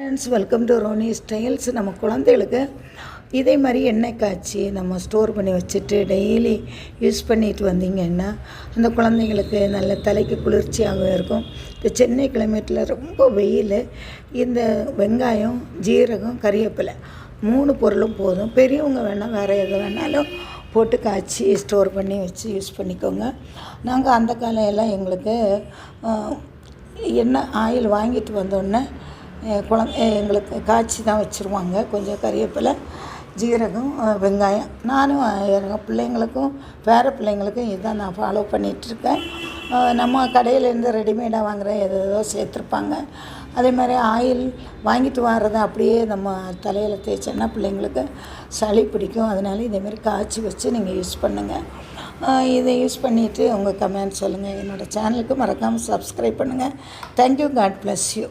Friends welcome to Roni Styles நம்ம குழந்தைகளுக்கு இதே மாதிரி எண்ணெய் காய்ச்சி நம்ம ஸ்டோர் பண்ணி வச்சுட்டு டெய்லி யூஸ் பண்ணிட்டு வந்தீங்கன்னா அந்த குழந்தைங்களுக்கு நல்ல தலைக்கு குளிர்ச்சியாகவும் இருக்கும். இந்த சென்னை கிளைமேட்டில் ரொம்ப வெயில் இந்த வெங்காயம் ஜீரகம் கறிவேப்பிலை மூணு பொருளும் போதும். பெரியவங்க வேணால் வேறு எது வேணாலும் போட்டு காய்ச்சி ஸ்டோர் பண்ணி வச்சு யூஸ் பண்ணிக்கோங்க. நாங்கள் அந்த காலம் எல்லாம் எங்களுக்கு என்ன எண்ணெய் ஆயில் வாங்கிட்டு வந்தோடனே குழந்த எங்களுக்கு காய்ச்சி தான் வச்சுருவாங்க. கொஞ்சம் கறிவேப்பிலை ஜீரகம் வெங்காயம். நானும் எங்கள் பிள்ளைங்களுக்கும் பேர பிள்ளைங்களுக்கும் இதுதான் நான் ஃபாலோ பண்ணிகிட்ருக்கேன் நம்ம கடையிலேருந்து ரெடிமேடாக வாங்குகிற எது ஏதோ சேர்த்துருப்பாங்க. அதே மாதிரி ஆயில் வாங்கிட்டு வர்றதை அப்படியே நம்ம தலையில் தேய்ச்சோன்னா பிள்ளைங்களுக்கு சளி பிடிக்கும். அதனால இதேமாரி காய்ச்சி வச்சு நீங்கள் யூஸ் பண்ணுங்கள் இதை யூஸ் பண்ணிவிட்டு உங்கள் கமெண்ட் சொல்லுங்கள் என்னோடய சேனலுக்கு மறக்காமல் சப்ஸ்கிரைப் பண்ணுங்கள் தேங்க்யூ காட் ப்ளஸ் யூ